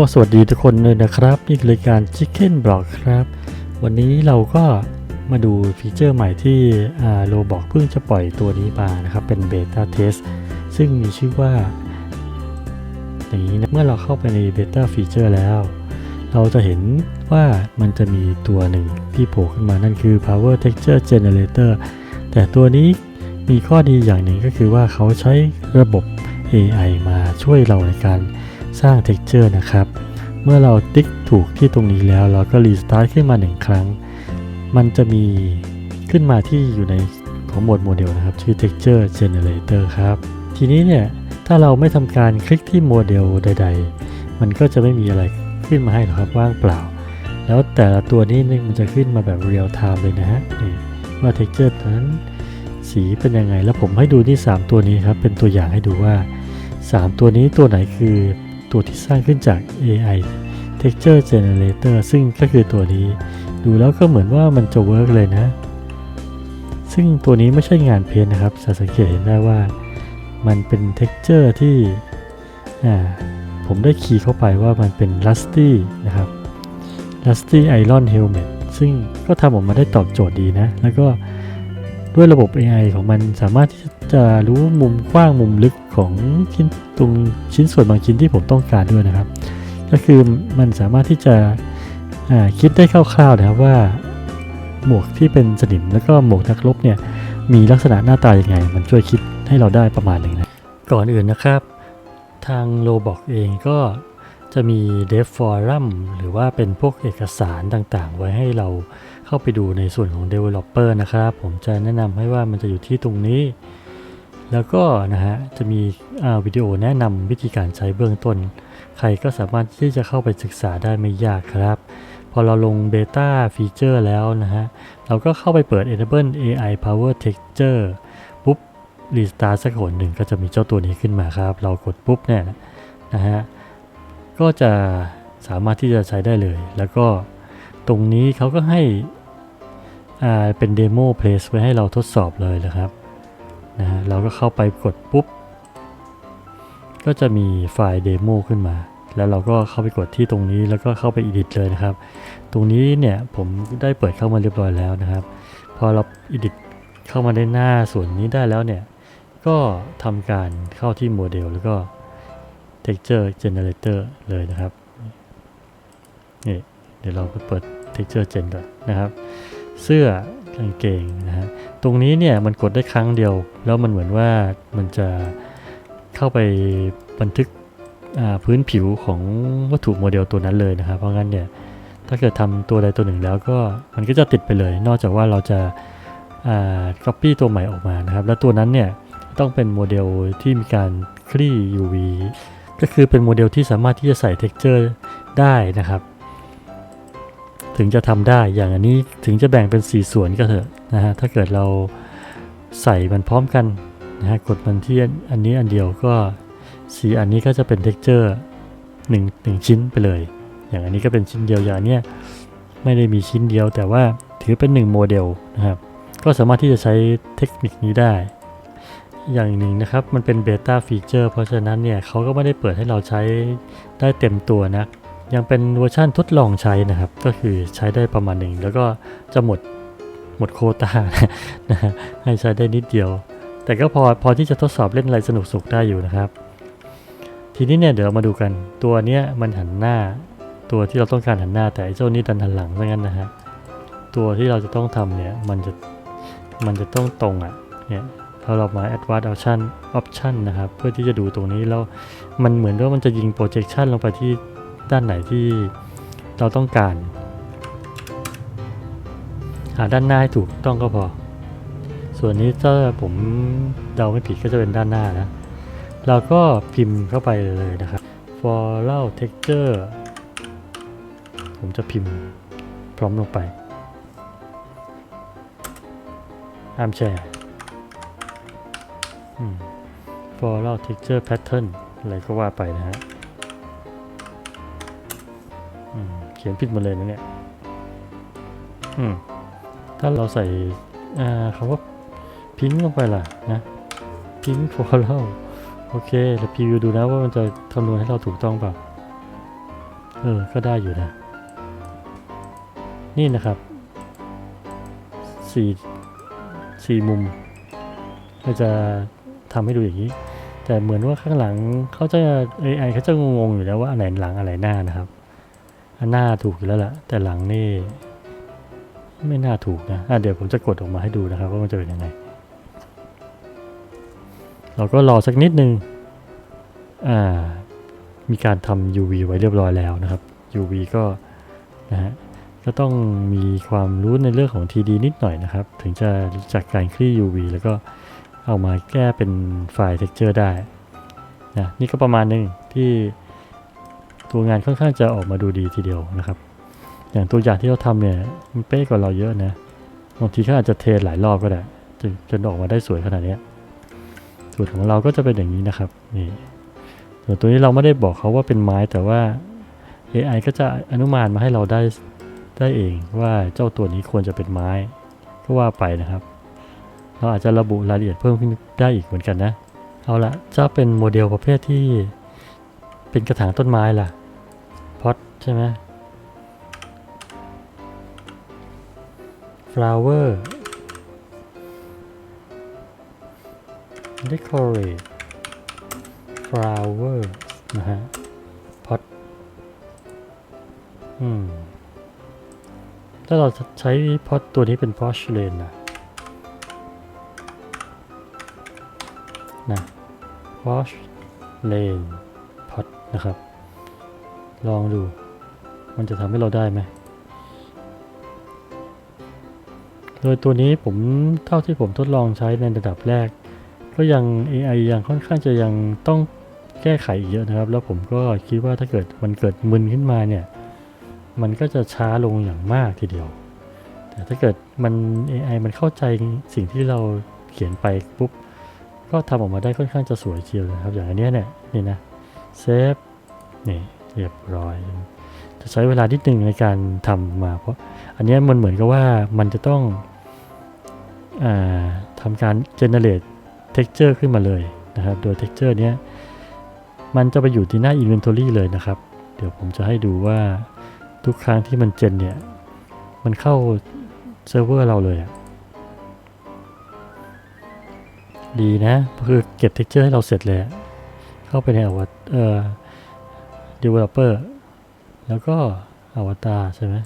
ก็สวัสดีทุกคนเลยนะครับนี่คือรายการ Chicken Block ครับ วันนี้เราก็มาดูฟีเจอร์ใหม่ที่โลบอกเพิ่งจะปล่อยตัวนี้มานะครับ เป็นเบต้าเทสซึ่งมีชื่อว่า อย่างนี้นะเมื่อเราเข้าไปในเบต้าฟีเจอร์แล้ว เราจะเห็นว่ามันจะมีตัวหนึ่งที่โผล่ขึ้นมานั่นคือ Power Texture Generator แต่ตัวนี้มีข้อดีอย่างหนึ่งก็คือว่าเขาใช้ระบบ AI มาช่วยเราในการ สร้าง Texture นะครับ เมื่อเราติ๊กถูกที่ตรงนี้แล้ว เราก็รีสตาร์ทขึ้นมาหนึ่งครั้ง มันจะมีขึ้นมาที่อยู่ในของโหมดโมเดลนะครับ ชื่อ Texture Generator ครับ ทีนี้เนี่ย ถ้าเราไม่ทำการคลิกที่โมเดลใด ๆ มันก็จะไม่มีอะไรขึ้นมาให้หรอกครับว่างเปล่า แล้วแต่ละตัวนี้มันจะขึ้นมาแบบเรียลไทม์เลยนะฮะนี่ว่า texture นั้นสีเป็นยังไง แล้วผมให้ดูที่ 3 ตัวนี้ครับ เป็นตัวอย่างให้ดูว่า 3 ตัวนี้ตัวไหนคือ ตัวที่สร้างขึ้นจาก AI texture generator ซึ่งก็คือตัวนี้ ดูแล้วก็เหมือนว่ามันจะเวิร์กเลยนะ ซึ่งตัวนี้ไม่ใช่งานเพนนะครับจะสังเกตเห็นได้ว่ามันเป็น texture ที่อ่าผมได้คีย์เข้าไปว่ามันเป็น rusty นะครับ rusty iron helmet ซึ่งก็ทำออกมาได้ตอบโจทย์ดีนะ แล้วก็ ด้วยระบบ AI ของมันสามารถที่จะรู้มุมกว้างมุมลึกของชิ้นตรงชิ้นส่วนบางชิ้นที่ผมต้องการด้วยนะครับ ก็คือมันสามารถที่จะคิดได้คร่าวๆนะครับว่า หมวกที่เป็นสนิมแล้วก็หมวกนักรบเนี่ยมีลักษณะหน้าตายังไง มันช่วยคิดให้เราได้ประมาณหนึ่งนะก่อนอื่นนะครับ ทางโลบอกเองก็จะมีเดฟฟอรัมหรือว่าเป็นพวกเอกสารต่างๆ ไว้ให้เรา เข้าไปดูในส่วนของ Developer นะครับผมจะแนะนำให้ว่ามันจะอยู่ที่ตรงนี้ แล้วก็นะฮะจะมีวิดีโอแนะนำวิธีการใช้เบื้องต้น ใครก็สามารถที่จะเข้าไปศึกษาได้ไม่ยากครับพอเราลงเบต้าฟีเจอร์แล้วนะฮะ เราก็เข้าไปเปิด Enable AI Power Texture ปุ๊บรีสตาร์สักหนหนึ่งก็จะมีเจ้าตัวนี้ขึ้นมาครับ เรากดปุ๊บเนี่ยนะฮะ ก็จะสามารถที่จะใช้ได้เลย แล้วก็ตรงนี้เขาก็ให้ เป็นเดโมเพลสไว้ให้เราทดสอบเลยนะครับนะฮะเราก็เข้าไปกดปุ๊บ ก็จะมีไฟล์เดโมขึ้นมา แล้วเราก็เข้าไปกดที่ตรงนี้แล้วก็เข้าไป edit เลยนะครับ ตรงนี้เนี่ยผมได้เปิดเข้ามาเรียบร้อยแล้วนะครับ พอเรา edit เข้ามาในหน้าส่วนนี้ได้แล้วเนี่ย ก็ทำการเข้าที่โมเดลแล้วก็ texture generator เลยนะครับนี่เดี๋ยวเราไปเปิด texture gen ก่อนนะครับ เสื้อกางเกงนะฮะตรงนี้เนี่ยมันกดได้ครั้งเดียว แล้วมันเหมือนว่ามันจะเข้าไปบันทึกพื้นผิวของวัตถุโมเดลตัวนั้นเลยนะครับ เพราะงั้นเนี่ยถ้าเกิดทำตัวใดตัวหนึ่งแล้วก็มันก็จะติดไปเลย นอกจากว่าเราจะา copy ตัวใหม่ออกมานะครับ แล้วตัวนั้นเนี่ยต้องเป็นโมเดลที่มีการคลี่ UV ก็คือเป็นโมเดลที่สามารถที่จะใส่ texture ได้นะครับ ถึงจะทำได้อย่างอันนี้ถึงจะแบ่งเป็น 4 ส่วนก็เถอะนะฮะถ้าเกิดเราใส่มันพร้อมกันนะฮะกดมันที่อันนี้อันเดียวก็สีอันนี้ก็จะเป็น texture หนึ่งหนึ่งชิ้นไปเลย อย่างอันนี้ก็เป็นชิ้นเดียวอย่างเนี้ยไม่ได้มีชิ้นเดียวแต่ว่าถือเป็น1โมเดลนะครับก็สามารถที่จะใช้เทคนิคนี้ได้ อย่างหนึ่งนะครับมันเป็นเบต้าฟีเจอร์เพราะฉะนั้นเนี่ยเขาก็ไม่ได้เปิดให้เราใช้ได้เต็มตัวนะ ยังเป็นเวอร์ชั่นทดลองใช้นะครับ ก็คือใช้ได้ประมาณหนึ่ง แล้วก็จะหมดหมดโคตานะฮะให้ใช้ได้นิดเดียว แต่ก็พอพอที่จะทดสอบเล่นอะไรสนุกสุขได้อยู่นะครับ ทีนี้เนี่ยเดี๋ยวมาดูกันตัวเนี้ยมันหันหน้า ตัวที่เราต้องการหันหน้าแต่ไอ้เจ้านี้ดันหันหลังซะงั้นนะฮะตัวที่เราจะต้องทำเนี่ยมันจะมันจะต้องตรงอะเนี่ยพอเรามา advanced option option นะครับ เพื่อที่จะดูตรงนี้แล้วมันเหมือนว่ามันจะยิง projection ลงไปที่ ด้านไหนที่เราต้องการ หาด้านหน้าให้ถูกต้องก็พอ ส่วนนี้ถ้าผมเดาไม่ผิดก็จะเป็นด้านหน้านะ เราก็พิมพ์เข้าไปเลยนะครับ follow texture ผมจะพิมพ์พร้อมลงไปห้ามแชร์อืม follow texture pattern อะไรก็ว่าไปนะฮะ เขียนผิดหมาเลยนะเนี่ยถ้าเราใส่อ่าคำว่าพิงลงไปล่ะนะพิง follow โอเคเดี๋ยวพีวิวดูนะว่ามันจะคำนวณให้เราถูกต้องเปล่าเออ ก็ได้อยู่นะ นี่นะครับสี่สี่มุมก็จะทำให้ดูอย่างนี้ แต่เหมือนว่าข้างหลังเขาจะ AI เขาจะงงๆอยู่แล้วว่าอันไหนหลังอะไรหน้านะครับ หน้าถูกอยู่แล้วล่ะ แต่หลังนี่ ไม่น่าถูกนะะเดี๋ยวผมจะกดออกมาให้ดูนะครับว่ามันจะเป็นยังไง เราก็รอสักนิดนึง อ่า มีการทำ UV ไว้เรียบร้อยแล้วนะครับ UV ก็นะฮะก็ต้องมีความรู้ในเรื่องของ TD นิดหน่อยนะครับ ถึงจะรู้จักการคลี่ UV แล้วก็เอามาแก้เป็นไฟล์ texture ได้นะนี่ก็ประมาณหนึงที่ ตัวงานค่อนข้างจะออกมาดูดีทีเดียวนะครับ อย่างตัวอย่างที่เราทำเนี่ยมันเป๊ะกว่าเราเยอะนะบางทีเขาอาจจะเทหลายรอบก็ได้จนจนออกมาได้สวยขนาดนี้ส่วนของเราก็จะเป็นอย่างนี้นะครับนี่ส่วนตัวนี้เราไม่ได้บอกเขาว่าเป็นไม้แต่ว่า AI ก็จะอนุมานมาให้เราได้ได้เองว่าเจ้าตัวนี้ควรจะเป็นไม้ก็ว่าไปนะครับ เราอาจจะระบุรายละเอียดเพิ่มขึ้นได้อีกเหมือนกันนะ เอาละจะเป็นโมเดลประเภทที่เป็นกระถางต้นไม้ล่ะ ใช่ไหม flower decorate flower นะฮะ pot อืม ถ้าเราใช้พอตตัวนี้เป็น porcelain นะนะ porcelain pot นะครับ ลองดู มันจะทำให้เราได้ไหมโดยตัวนี้ผมเท่าที่ผมทดลองใช้ในระดับแรก ก็ยัง AI ยังค่อนข้างจะยังต้องแก้ไขอีกเยอะนะครับ แล้วผมก็คิดว่าถ้าเกิดมันเกิดมึนขึ้นมาเนี่ย มันก็จะช้าลงอย่างมากทีเดียว แต่ถ้าเกิดมัน AI มันเข้าใจสิ่งที่เราเขียนไปปุ๊บ ก็ทำออกมาได้ค่อนข้างจะสวยเชียวนะครับ อย่างอันนี้เนี่ยนี่นะเซฟนี่เรียบร้อย จะใช้เวลานิดนึงในการทำมา เพราะอันนี้มันเหมือนกับว่ามันจะต้องอาทำการ generate texture ขึ้นมาเลยนะครับ โดย texture เนี้ยมันจะไปอยู่ที่หน้า inventory เลยนะครับ เดี๋ยวผมจะให้ดูว่าทุกครั้งที่มันเจนเนี่ย มันเข้าเซิร์ฟเวอร์เราเลยอะดีนะ คือเก็บ texture ให้เราเสร็จเลยอะเข้าไปในอวตเอ่อ developer แล้วก็อวตารใช่ไหม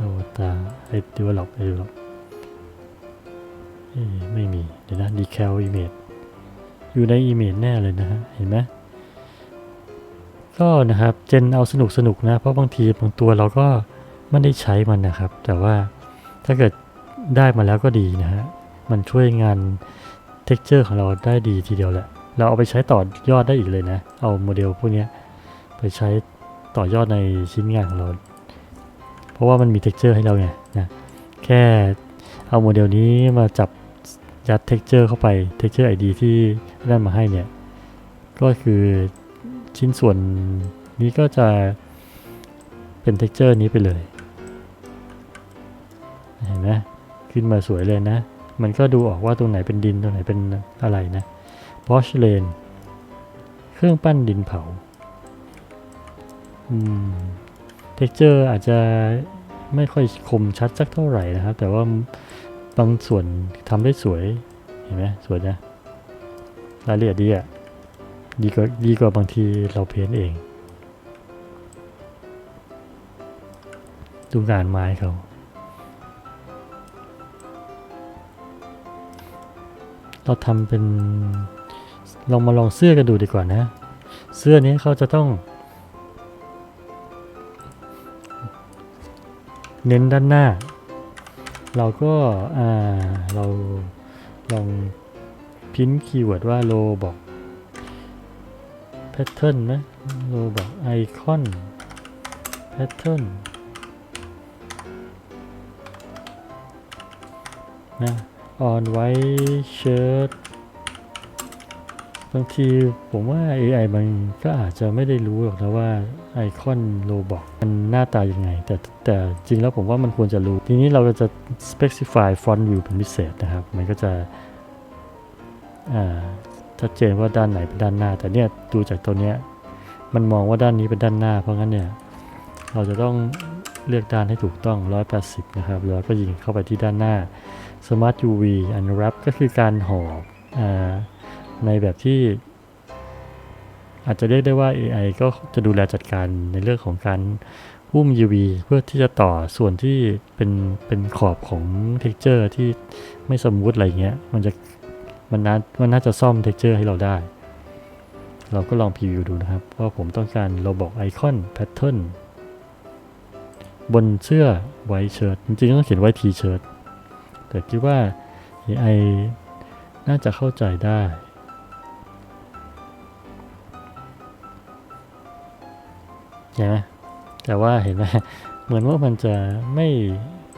อวตารไอ้ develop ไอ้ develop เอ้ยไม่มี เดี๋ยวนะ decal image อยู่ใน image แน่เลยนะฮะ เห็นไหมก็นะครับเจนเอาสนุกสนุกนะ เพราะบางทีบางตัวเราก็ไม่ได้ใช้มันนะครับ แต่ว่าถ้าเกิดได้มาแล้วก็ดีนะฮะ มันช่วยงาน texture ของเราได้ดีทีเดียวแหละ เราเอาไปใช้ต่อยอดได้อีกเลยนะ เอาโมเดลพวกนี้ไปใช้ ต่อยอดในชิ้นงานของเรา เพราะว่ามันมี texture ให้เราไงนะแค่เอาโมเดลนี้มาจับยัด texture เข้าไป texture ID ที่ได้มาให้เนี่ยก็คือชิ้นส่วนนี้ก็จะเป็น texture นี้ไปเลยเห็นไหมขึ้นมาสวยเลยนะ มันก็ดูออกว่าตรงไหนเป็นดินตรงไหนเป็นอะไรนะ porcelain เครื่องปั้นดินเผา เท็กเจอร์อาจจะไม่ค่อยคมชัดสักเท่าไหร่นะครับ แต่ว่าบางส่วนทำได้สวย เห็นไหมสวยนะรายละเอียดดีอะ ดีกว่าดีกว่าบางทีเราเพ้นเอง ดูงานไม้เขาเราทำเป็นลองมาลองเสื้อกันดูดีกว่านะ เสื้อนี้เขาจะต้อง เน้นด้านหน้า เราก็เราลองพิมพ์คีย์เวิร์ดว่าโลบอกแพทเทิร์นนะโลบอกไอคอนแพทเทิร์นนะ on white shirt บางทีผมว่า AI มันก็อาจจะไม่ได้รู้หรอกนะว่าไอคอนโลบอกมันหน้าตายังไง แต่แต่จริงแล้วผมว่ามันควรจะรู้ ทีนี้เราก็จะ specify front view เป็นพิเศษนะครับ มันก็จะชัดเจนว่าด้านไหนเป็นด้านหน้า แต่เนี่ยดูจากตัวเนี้ยมันมองว่าด้านนี้เป็นด้านหน้า เพราะงั้นเนี่ยเราจะต้องเลือกด้านให้ถูกต้อง 180 นะครับ แล้วก็ยิงเข้าไปที่ด้านหน้า Smart UV Unwrap ก็คือการห่ออา ในแบบที่ อาจจะเรียกได้ว่า AI ก็จะดูแลจัดการในเรื่องของการหุ้ม UV เพื่อที่จะต่อส่วนที่เป็นเป็นขอบของ texture ที่ไม่สมูทอะไรเงี้ย มันจะมันน่ามันน่าจะซ่อม texture ให้เราได้ เราก็ลองพรีวิวดูนะครับว่าผมต้องการเราบอกไอคอน pattern บนเสื้อไวเชิ้ตจริงๆต้องเขียนไว้ทีเชิ้ตแต่คิดว่า AI น่าจะเข้าใจได้ เห็นไหมแต่ว่าเห็นไหมเหมือนว่ามันจะไม่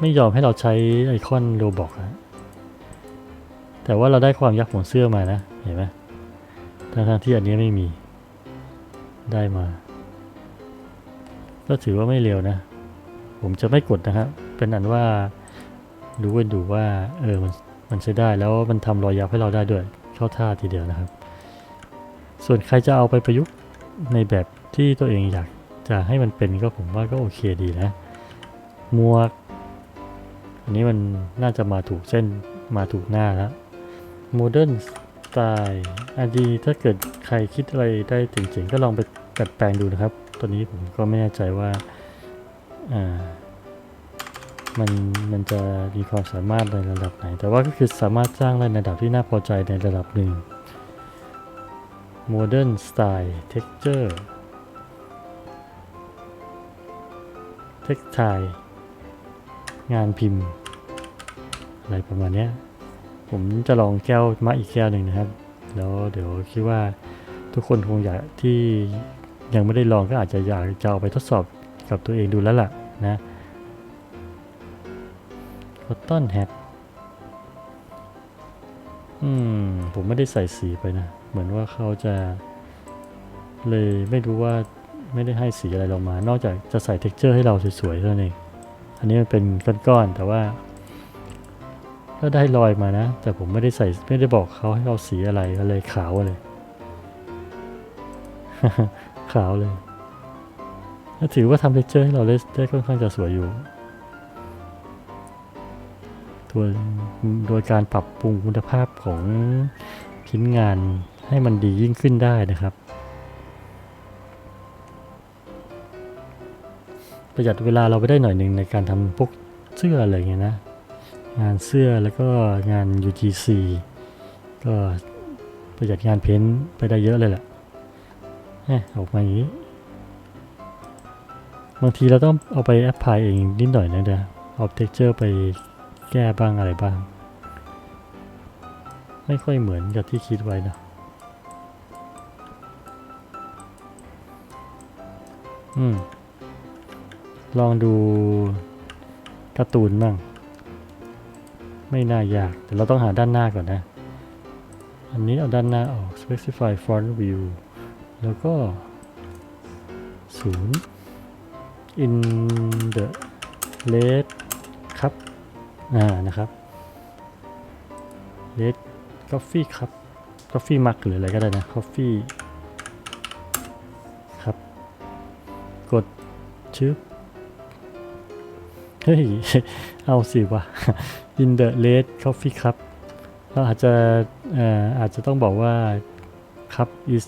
ไม่ยอมให้เราใช้ไอคอนโรบอกอะแต่ว่าเราได้ความยักษ์ของเสื้อมานะ เห็นไหมทั้งที่อันนี้ไม่มีได้มา ก็ถือว่าไม่เร็วนะ ผมจะไม่กดนะครับ เป็นอันว่าดูกันดูว่า เออ มันมันใช้ได้แล้วมันทำรอยยับให้เราได้ด้วยเข้าท่าทีเดียวนะครับ ส่วนใครจะเอาไปประยุกต์ในแบบที่ตัวเองอยาก จะให้มันเป็นก็ผมว่าก็โอเคดีนะหมวก อันนี้มันน่าจะมาถูกเส้นมาถูกหน้าแล้วโมเดิร์นสไตล์อันดีถ้าเกิดใครคิดอะไรได้เจ๋งๆ ก็ลองไปดัดแปลงดูนะครับ ตัวนี้ผมก็ไม่แน่ใจว่าอ่ามันมันจะมีความสามารถในระดับไหน แต่ว่าก็คือสามารถสร้างได้ในระดับที่น่าพอใจในระดับหนึ่ง Modern Style Texture เท็กไทงานพิมพ์ อะไรประมาณนี้ผมจะลองแก้วมาอีกแก้วหนึ่งนะครับ แล้วเดี๋ยวคิดว่าทุกคนคงอยากที่ยังไม่ได้ลองก็อาจจะอยากจะเอาไปทดสอบกับตัวเองดูแล้วล่ะนะ Cotton Hat อืม ผมไม่ได้ใส่สีไปนะ เหมือนว่าเขาจะเลยไม่รู้ว่า ไม่ได้ให้สีอะไรเรามา นอกจากจะใส่เท็กเจอร์ให้เราสวยๆเท่านั้นเองอันนี้มันเป็นก้อนๆแต่ว่าก็ได้รอยมานะ แต่ผมไม่ได้ใส่ไม่ได้บอกเขาให้เราสีอะไรก็เลยขาวเลย ขาวเลยถือว่าทำเท็กเจอร์ให้เราได้ได้ค่อนข้างจะสวยอยู่ตัวโดยการปรับปรุงคุณภาพของชิ้นงานให้มันดียิ่งขึ้นได้นะครับ ประหยัดเวลาเราไปได้หน่อยหนึ่งในการทำพวกเสื้ออะไรเงี้ยนะ งานเสื้อแล้วก็งาน UGC ก็ประหยัดงานเพ้นท์ไปได้เยอะเลยแหละเอ๊ะออกมาอย่างนี้ บางทีเราต้องเอาไปแอปพลายเองนิดหน่อยนะเดี๋ยวเอาเท็กเจอร์ไปแก้บ้างอะไรบ้าง ไม่ค่อยเหมือนกับที่คิดไว้นะอืม ลองดูการ์ตูนบ้าง ไม่น่ายาก แต่เราต้องหาด้านหน้าก่อนนะ อันนี้เอาด้านหน้าออก specify front view แล้วก็ศูนย์ in the red ครับ อ่า นะครับ red coffee ครับ coffee mug หรืออะไรก็ได้นะ coffee ครับ กดชึบ เฮ้ย เอาสิวะ in the red coffee cup เราอาจจะออาจจะต้องบอกว่า cup is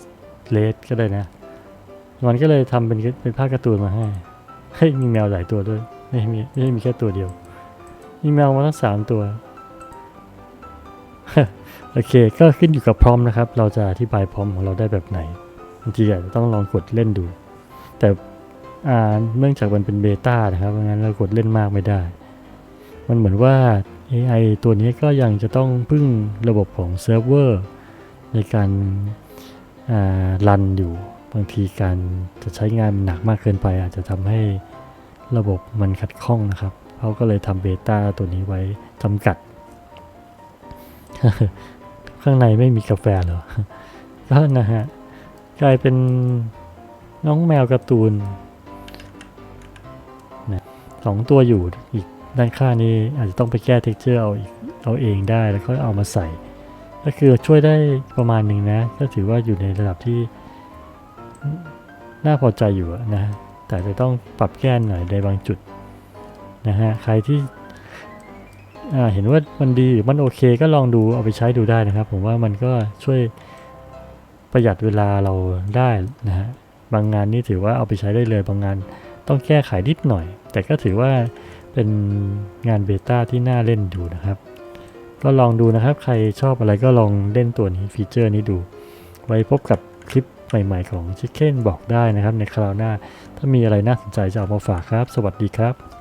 red ก็ได้นะ มันก็เลยทำเป็นเป็นภาพการ์ตูนมาให้ เฮ้ย มีแมวหลายตัวด้วย ไม่มีไม่ใช่มีแค่ตัวเดียว มีแมวมาทั้งสามตัว โอเค ก็ขึ้นอยู่กับพร้อมนะครับ เราจะอธิบายพร้อมของเราได้แบบไหนบางทีอาจจะต้องลองกดเล่นดู แต่ เนื่องจากมันเป็นเบต้านะครับงั้นเรากดเล่นมากไม่ได้ มันเหมือนว่า AI ตัวนี้ก็ยังจะต้องพึ่งระบบของเซิร์ฟเวอร์ในการอ่ารันอยู่ บางทีการจะใช้งานหนักมากเกินไป อาจจะทำให้ระบบมันขัดข้องนะครับเขาก็เลยทำเบต้าตัวนี้ไว้จำกัด ข้างในไม่มีกาแฟเหรอ ก็นะฮะ กลายเป็นน้องแมวการ์ตูน นะสองตัวอยู่อีกด้านข้างนี้อาจจะต้องไปแก้เท็กเจอร์เอาเอาเองได้แล้วก็เอามาใส่ ก็คือช่วยได้ประมาณหนึ่งนะ ก็ถือว่าอยู่ในระดับที่ น่าพอใจอยู่นะ แต่จะต้องปรับแก้หน่อยในบางจุดนะฮะใครที่เห็นว่ามันดีหรือมันโอเคก็ลองดูเอาไปใช้ดูได้นะครับ ผมว่ามันก็ช่วยประหยัดเวลาเราได้นะฮะบางงานนี่ถือว่าเอาไปใช้ได้เลยบางงานต้องแก้ไขนิดหน่อย แต่ก็ถือว่าเป็นงานเบต้าที่น่าเล่นดูนะครับ ก็ลองดูนะครับ ใครชอบอะไรก็ลองเล่นตัวนี้ฟีเจอร์นี้ดู ไว้พบกับคลิปใหม่ๆของชิคเก้นบอกได้นะครับในคราวหน้า ถ้ามีอะไรน่าสนใจจะเอามาฝากครับ สวัสดีครับ